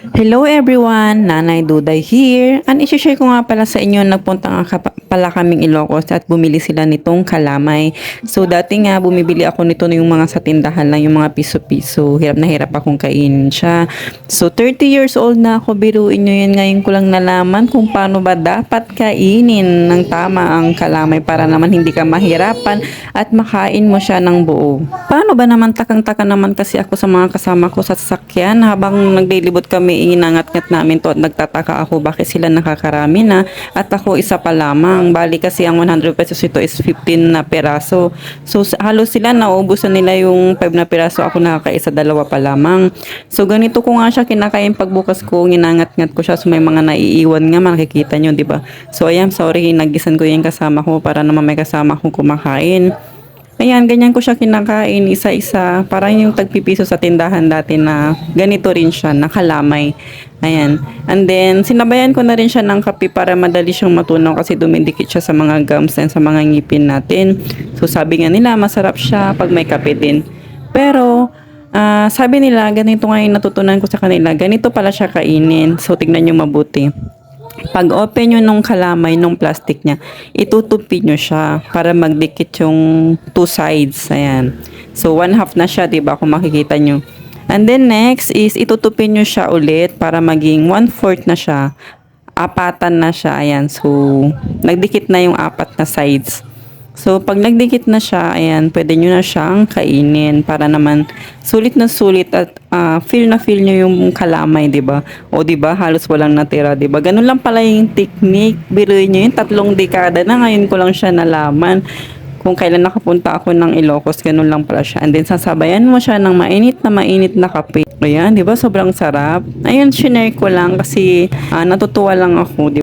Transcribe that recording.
Hello everyone! Nanay Duday here. And isi-share ko nga pala sa inyo, nagpunta nga pala kaming Ilocos at bumili sila nitong kalamay. So dati nga bumibili ako nito yung mga sa tindahan lang, yung mga piso-piso. Hirap na hirap akong kainin siya. So 30 years old na ako, biruin nyo yan. Ngayon ko lang nalaman kung paano ba dapat kainin ng tama ang kalamay para naman hindi ka mahirapan at makain mo siya ng buo. Paano ba naman takang-taka naman kasi ako sa mga kasama ko sa sasakyan habang naglilibot kami inangat-ngat namin to at nagtataka ako bakit sila nakakarami na at ako isa pa lamang. Bali kasi ang 100 pesos ito is 15 na peraso. So halos sila naubusan nila yung 5 na peraso ako nakakaisa dalawa pa lamang. So ganito ko nga siya kinakain pagbukas ko ginangat-ngat ko siya so may mga naiiwan nga makikita nyo di ba? So ayan sorry nagisan ko yung kasama ko para naman may kasama akong kumakain. Ayan, ganyan ko siya kinakain isa-isa. Parang yung tagpipiso sa tindahan dati na ganito rin siya, nakalamay. Ayan. And then, sinabayan ko na rin siya ng kape para madali siyang matunaw kasi dumidikit siya sa mga gums and sa mga ngipin natin. So, sabi nga nila, masarap siya pag may kape din. Pero, ah, sabi nila, ganito nga yung natutunan ko sa kanila, ganito pala siya kainin. So, tignan nyo mabuti pag open nyo nung kalamay nung plastic niya, itutupi nyo siya para magdikit yung two sides. Ayan. So, one half na siya, di ba Kung makikita nyo. And then next is itutupi nyo siya ulit para maging one fourth na siya. Apatan na siya. Ayan. So, nagdikit na yung apat na sides. So, pag nagdikit na siya, ayan, pwede nyo na siyang kainin para naman sulit na sulit at ah, feel na feel nyo yung kalamay, ba? O, di ba? Halos walang natira, ba? Ganun lang pala yung technique. Biruin nyo yung tatlong dekada na ngayon ko lang siya nalaman. Kung kailan nakapunta ako ng Ilocos, ganun lang pala siya. And then, sasabayan mo siya ng mainit na mainit na kape. Ayan, di ba? Sobrang sarap. Ayun, shinare ko lang kasi ah, natutuwa lang ako, di